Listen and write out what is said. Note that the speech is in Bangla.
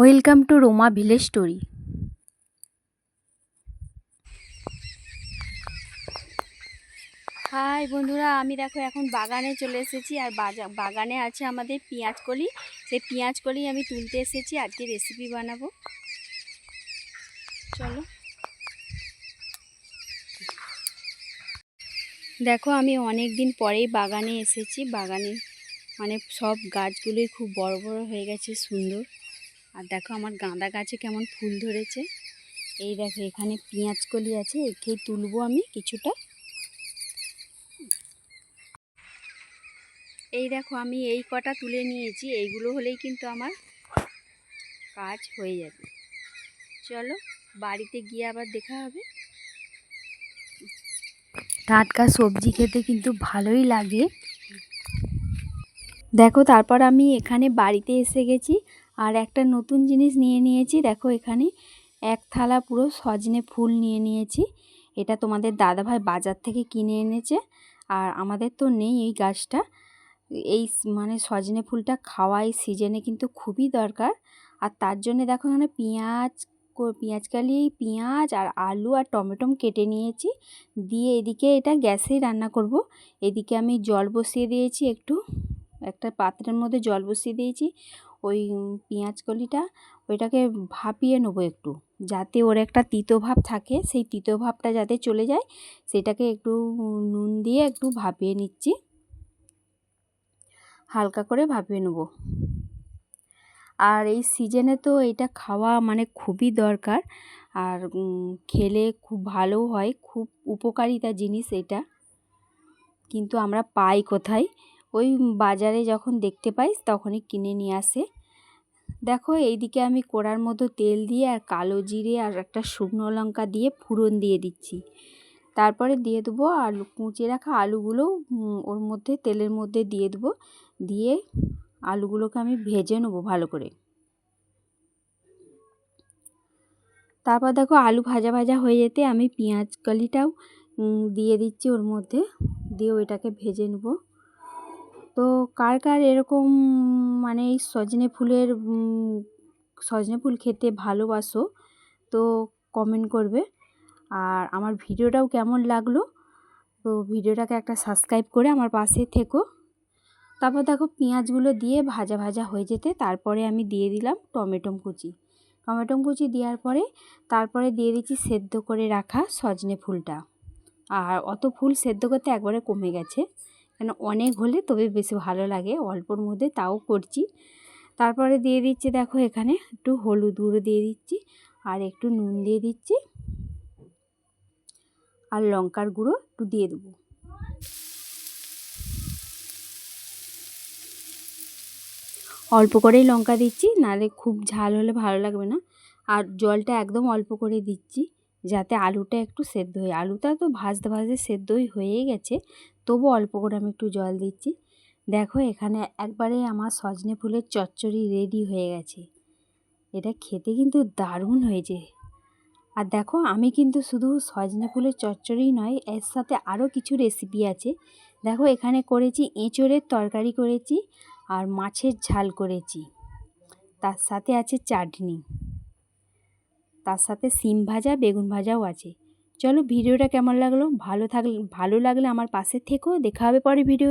Welcome to Roma village story. Hi বন্ধুরা, আমি দেখো এখন বাগানে চলে এসেছি আর বাগানে আছে আমাদের পেঁয়াজ কলি। সেই পেঁয়াজ কলি আমি তুলতে এসেছি, আজকে রেসিপি বানাবো। চলো। দেখো আমি অনেক দিন পরেই বাগানে এসেছি, বাগানে মানে সব গাছগুলোই খুব বড় বড় হয়ে গেছে, সুন্দর। আর দেখো আমার গাঁদা গাছে কেমন ফুল ধরেছে। এই দেখো, এখানে পেঁয়াজ কলি আছে, একে তুলবো আমি কিছুটা। এই দেখো, আমি এই কটা তুলে নিয়েছি, এইগুলো হলেই কিন্তু আমার কাজ হয়ে যাবে। চলো, বাড়িতে গিয়ে আবার দেখা হবে। টাটকা সবজি খেতে কিন্তু ভালোই লাগে। দেখো, তারপর আমি এখানে বাড়িতে এসে গেছি। আর একটা নতুন জিনিস নিয়ে নিয়েছি, দেখো এখানে। এক থালা পুরো সজনে ফুল নিয়ে নিয়েছি। এটা তোমাদের দাদাভাই বাজার থেকে কিনে এনেছে। আর আমাদের তো নেই এই গাছটা। এই মানে সজনে ফুলটা খাওয়া এই সিজনে কিন্তু খুবই দরকার। আর তার জন্য দেখো এখানে পেঁয়াজ পেঁয়াজ কালি, পেঁয়াজ আর আলু আর টমেটো কেটে নিয়েছি। দিয়ে এদিকে এটা গ্যাসেই রান্না করব। এদিকে আমি জল বসিয়ে দিয়েছি একটু। একটা পাত্রের মধ্যে জল বসিয়ে দিয়েছি। ওই পেঁয়াজ কলিটা ওইটাকে ভাপিয়ে নেব একটু। যাতে ওর একটা তিতো ভাব থাকে, সেই তিতো ভাবটা যাতে চলে যায়, সেটাকে একটু নুন দিয়ে একটু ভাপিয়ে নিচ্ছি। হালকা করে ভাপিয়ে নেব। আর এই সিজনে তো এটা খাওয়া মানে খুবই দরকার। আর খেলে খুব ভালো হয়, খুব উপকারিতা জিনিস এটা। কিন্তু আমরা পাই কোথায়? ওই বাজারে যখন দেখতে পাই, তখনই কিনে নিয়ে আসে। দেখো, এইদিকে আমি কড়ার মধ্যে তেল দিয়ে আর কালো জিরে আর একটা শুকনো লঙ্কা দিয়ে ফুরন দিয়ে দিচ্ছি। তারপরে দিয়ে দেবো আলু কুচিয়ে রাখা আলুগুলো ওর মধ্যে, তেলের মধ্যে দিয়ে দেবো। দিয়ে আলুগুলোকে আমি ভেজে নেব ভালো করে। তারপর দেখো, আলু ভাজা ভাজা হয়ে যেতে আমি পেঁয়াজ কলিটাও দিয়ে দিচ্ছি ওর মধ্যে। দিয়ে ওইটাকে ভেজে নেব। তো কার কার এরকম মানে এই সজনে ফুলের সজনে ফুল খেতে ভালোবাসো, তো কমেন্ট করবে। আর আমার ভিডিওটাও কেমন লাগল, তো ভিডিওটাকে একটা সাবস্ক্রাইব করে আমার পাশে থেকো। তারপর দেখো পেঁয়াজগুলো দিয়ে ভাজা ভাজা হয়ে যেতে, তারপরে আমি দিয়ে দিলাম টমেটো কুচি। টমেটো কুচি দেওয়ার পরে, তারপরে দিয়ে দিচ্ছি সেদ্ধ করে রাখা সজনে ফুলটা। আর অত ফুল সেদ্ধ করতে একবারে কমে গেছে। কেন অনেক হলে তবে বেশি ভালো লাগে। অল্পর মধ্যে তাও করছি। তারপরে দিয়ে দিচ্ছি দেখো এখানে একটু হলুদ গুঁড়ো দিয়ে দিচ্ছি আর একটু নুন দিয়ে দিচ্ছি। আর লঙ্কার গুঁড়ো একটু দিয়ে দেবো। অল্প করেই লঙ্কা দিচ্ছি, নাহলে খুব ঝাল হলে ভালো লাগবে না। আর জলটা একদম অল্প করে দিচ্ছি, যাতে আলুটা একটু সেদ্ধ হয়। আলুটা তো ভাজতে ভাজতে সেদ্ধই হয়েই গেছে। তবু অল্প করে আমি একটু জল দিচ্ছি। দেখো এখানে একবারে আমার সজনে ফুলের চচ্চড়ি রেডি হয়ে গেছে। এটা খেতে কিন্তু দারুণ হয়েছে। আর দেখো আমি কিন্তু শুধু সজনে ফুলের চচ্চড়িই নয়, এর সাথে আরও কিছু রেসিপি আছে। দেখো এখানে করেছি এঁচোড়ের তরকারি করেছি আর মাছের ঝাল করেছি। তার সাথে আছে চাটনি। তার সাথে সিম ভাজা, বেগুন ভাজাও আছে। চলো ভিডিওটা কেমন লাগল? ভালো থাকলে, ভালো লাগলে আমার পাশে থেকো। দেখা হবে পরে ভিডিও